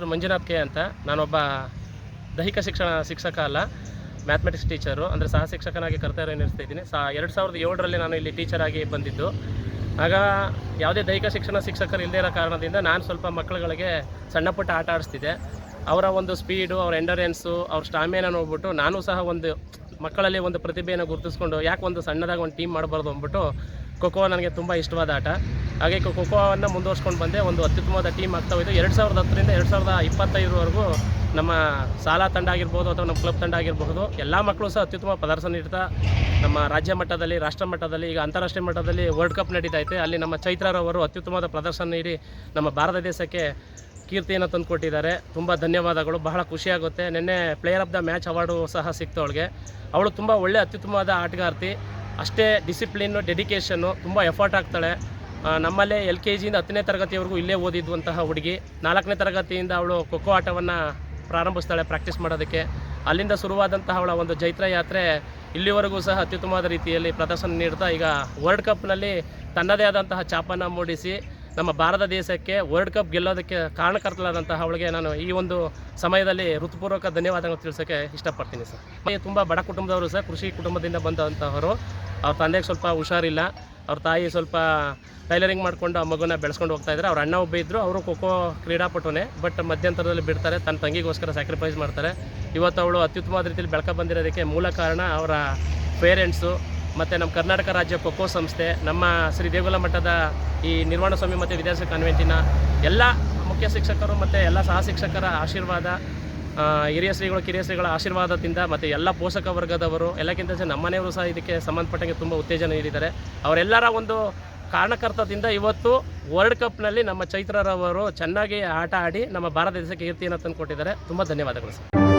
ಹೆಸರು ಮಂಜುನಾಥ್ ಕೆ ಅಂತ ನಾನೊಬ್ಬ ದೈಹಿಕ ಶಿಕ್ಷಣ ಶಿಕ್ಷಕ ಅಲ್ಲ, ಮ್ಯಾಥಮೆಟಿಕ್ಸ್ ಟೀಚರು. ಅಂದರೆ ಸಹ ಶಿಕ್ಷಕನಾಗಿ ಕರ್ತವ್ಯ ನಿರ್ಸ್ತಾ ಇದ್ದೀನಿ. ಸಾ ಎರಡು ಸಾವಿರದ ಏಳರಲ್ಲಿ ನಾನು ಇಲ್ಲಿ ಟೀಚರ್ ಆಗಿ ಬಂದಿದ್ದು. ಆಗ ಯಾವುದೇ ದೈಹಿಕ ಶಿಕ್ಷಣ ಶಿಕ್ಷಕರು ಇಲ್ಲದೇ ಇರೋ ಕಾರಣದಿಂದ ನಾನು ಸ್ವಲ್ಪ ಮಕ್ಕಳುಗಳಿಗೆ ಸಣ್ಣ ಪುಟ್ಟ ಆಟ ಆಡಿಸ್ತಿದ್ದೆ. ಅವರ ಒಂದು ಸ್ಪೀಡು, ಅವ್ರ ಎಂಡರೆನ್ಸು, ಅವ್ರ ಸ್ಟಾಮಿನ ನೋಡ್ಬಿಟ್ಟು ನಾನು ಸಹ ಒಂದು ಮಕ್ಕಳಲ್ಲಿ ಒಂದು ಪ್ರತಿಭೆಯನ್ನು ಗುರುತಿಸ್ಕೊಂಡು, ಯಾಕೆ ಒಂದು ಸಣ್ಣದಾಗಿ ಒಂದು ಟೀಮ್ ಮಾಡಬಾರ್ದು ಅಂದ್ಬಿಟ್ಟು ಖೋಖೋ ನನಗೆ ತುಂಬ ಇಷ್ಟವಾದ ಆಟ. ಹಾಗೆ ಖೋಖೋವನ್ನು ಮುಂದುವರ್ಸ್ಕೊಂಡು ಬಂದೆ. ಒಂದು ಅತ್ಯುತ್ತಮವಾದ ಟೀಮ್ ಆಗ್ತಾ ಹೋಯಿತು. ಎರಡು ಸಾವಿರದ ಹತ್ತರಿಂದ ಎರಡು ಸಾವಿರದ ಇಪ್ಪತ್ತೈದರವರೆಗೂ ನಮ್ಮ ಶಾಲಾ ತಂಡ ಆಗಿರ್ಬೋದು ಅಥವಾ ನಮ್ಮ ಕ್ಲಬ್ ತಂಡ ಆಗಿರಬಹುದು, ಎಲ್ಲ ಮಕ್ಕಳು ಸಹ ಅತ್ಯುತ್ತಮ ಪ್ರದರ್ಶನ ನೀಡ್ತಾ ನಮ್ಮ ರಾಜ್ಯ ಮಟ್ಟದಲ್ಲಿ, ರಾಷ್ಟ್ರ ಮಟ್ಟದಲ್ಲಿ, ಈಗ ಅಂತಾರಾಷ್ಟ್ರೀಯ ಮಟ್ಟದಲ್ಲಿ ವರ್ಲ್ಡ್ ಕಪ್ ನಡೀತೈತೆ. ಅಲ್ಲಿ ನಮ್ಮ ಚೈತ್ರರವರು ಅತ್ಯುತ್ತಮವಾದ ಪ್ರದರ್ಶನ ನೀಡಿ ನಮ್ಮ ಭಾರತ ದೇಶಕ್ಕೆ ಕೀರ್ತಿಯನ್ನು ತಂದುಕೊಟ್ಟಿದ್ದಾರೆ ತುಂಬ ಧನ್ಯವಾದಗಳು. ಬಹಳ ಖುಷಿಯಾಗುತ್ತೆ ನಿನ್ನೆ player of the match award ಸಹ ಸಿಕ್ತು ಅವಳಿಗೆ. ಅವಳು ತುಂಬ ಒಳ್ಳೆ ಅತ್ಯುತ್ತಮವಾದ ಆಟಗಾರ್ತಿ. ಅಷ್ಟೇ ಡಿಸಿಪ್ಲಿನ್ನು ಡೆಡಿಕೇಷನ್ನು ತುಂಬ ಎಫರ್ಟ್ ಆಗ್ತಾಳೆ ನಮ್ಮಲ್ಲೇ ಎಲ್ ಕೆ ಜಿಯಿಂದ ಹತ್ತನೇ ತರಗತಿವರೆಗೂ ಇಲ್ಲೇ ಓದಿದ್ವಂತಹ ಹುಡುಗಿ. ನಾಲ್ಕನೇ ತರಗತಿಯಿಂದ ಅವಳು ಖೋಖೋ ಆಟವನ್ನು ಪ್ರಾರಂಭಿಸ್ತಾಳೆ ಪ್ರಾಕ್ಟೀಸ್ ಮಾಡೋದಕ್ಕೆ. ಅಲ್ಲಿಂದ ಶುರುವಾದಂತಹ ಅವಳ ಒಂದು ಜೈತ್ರ ಯಾತ್ರೆ ಇಲ್ಲಿವರೆಗೂ ಸಹ ಅತ್ಯುತ್ತಮವಾದ ರೀತಿಯಲ್ಲಿ ಪ್ರದರ್ಶನ ನೀಡ್ತಾ ಈಗ ವರ್ಲ್ಡ್ ಕಪ್ನಲ್ಲಿ ತನ್ನದೇ ಆದಂತಹ ಛಾಪನ್ನು ಮೂಡಿಸಿ ನಮ್ಮ ಭಾರತ ದೇಶಕ್ಕೆ ವರ್ಲ್ಡ್ ಕಪ್ ಗೆಲ್ಲೋದಕ್ಕೆ ಕಾರಣಕರ್ತಲಾದಂತಹ ಅವಳಿಗೆ ನಾನು ಈ ಒಂದು ಸಮಯದಲ್ಲಿ ಋತುಪೂರ್ವಕ ಧನ್ಯವಾದಗಳು ತಿಳಿಸೋಕ್ಕೆ ಇಷ್ಟಪಡ್ತೀನಿ ಸರ್. ತುಂಬ ಬಡ ಕುಟುಂಬದವರು ಸರ್ ಕೃಷಿ ಕುಟುಂಬದಿಂದ ಬಂದಂತಹವರು. ಅವ್ರ ತಂದೆಗೆ ಸ್ವಲ್ಪ ಹುಷಾರಿಲ್ಲ. ಅವ್ರ ತಾಯಿ ಸ್ವಲ್ಪ ಟೈಲರಿಂಗ್ ಮಾಡ್ಕೊಂಡು ಆ ಮಗುನ ಬೆಳೆಸ್ಕೊಂಡು ಹೋಗ್ತಾ ಇದ್ದಾರೆ. ಅವ್ರ ಅಣ್ಣ ಒಬ್ಬ ಇದ್ದರು ಅವರು ಖೋಖೋ ಕ್ರೀಡಾಪಟುನೇ ಬಟ್ ಮಧ್ಯಂತರದಲ್ಲಿ ಬಿಡ್ತಾರೆ. ತನ್ನ ತಂಗಿಗೋಸ್ಕರ ಸ್ಯಾಕ್ರಿಫೈಸ್ ಮಾಡ್ತಾರೆ. ಇವತ್ತು ಅವಳು ಅತ್ಯುತ್ತಮವಾದ ರೀತಿಯಲ್ಲಿ ಬೆಳಕ ಬಂದಿರೋದಕ್ಕೆ ಮೂಲ ಕಾರಣ ಅವರ ಪೇರೆಂಟ್ಸು ಮತ್ತು ನಮ್ಮ ಕರ್ನಾಟಕ ರಾಜ್ಯ ಖೋಖೋ ಸಂಸ್ಥೆ, ನಮ್ಮ ಶ್ರೀ ದೇಗುಲ ಮಠದ ಈ ನಿರ್ವಾಣ ಸ್ವಾಮಿ ಮತ್ತು ವಿದ್ಯಾರ್ಥಿ ಕಾನ್ವೆಂಟಿನ ಎಲ್ಲ ಮುಖ್ಯ ಶಿಕ್ಷಕರು ಮತ್ತು ಎಲ್ಲ ಸಹ ಶಿಕ್ಷಕರ ಆಶೀರ್ವಾದ ಹಿರಿಯ ಶ್ರೀಗಳು, ಕಿರಿಯ ಶ್ರೀಗಳ ಆಶೀರ್ವಾದದಿಂದ ಮತ್ತು ಎಲ್ಲ ಪೋಷಕ ವರ್ಗದವರು, ಎಲ್ಲಕ್ಕಿಂತ ನಮ್ಮ ಮನೆಯವರು ಸಹ ಇದಕ್ಕೆ ಸಂಬಂಧಪಟ್ಟಂಗೆ ತುಂಬ ಉತ್ತೇಜನ ನೀಡಿದ್ದಾರೆ. ಅವರೆಲ್ಲರ ಒಂದು ಕಾರಣಕರ್ತದಿಂದ ಇವತ್ತು ವರ್ಲ್ಡ್ ಕಪ್ನಲ್ಲಿ ನಮ್ಮ ಚೈತ್ರರವರು ಚೆನ್ನಾಗಿ ಆಟ ಆಡಿ ನಮ್ಮ ಭಾರತ ದೇಶಕ್ಕೆ ಕೀರ್ತಿಯನ್ನು ತಂದುಕೊಟ್ಟಿದ್ದಾರೆ. ತುಂಬ ಧನ್ಯವಾದಗಳು ಸರ್.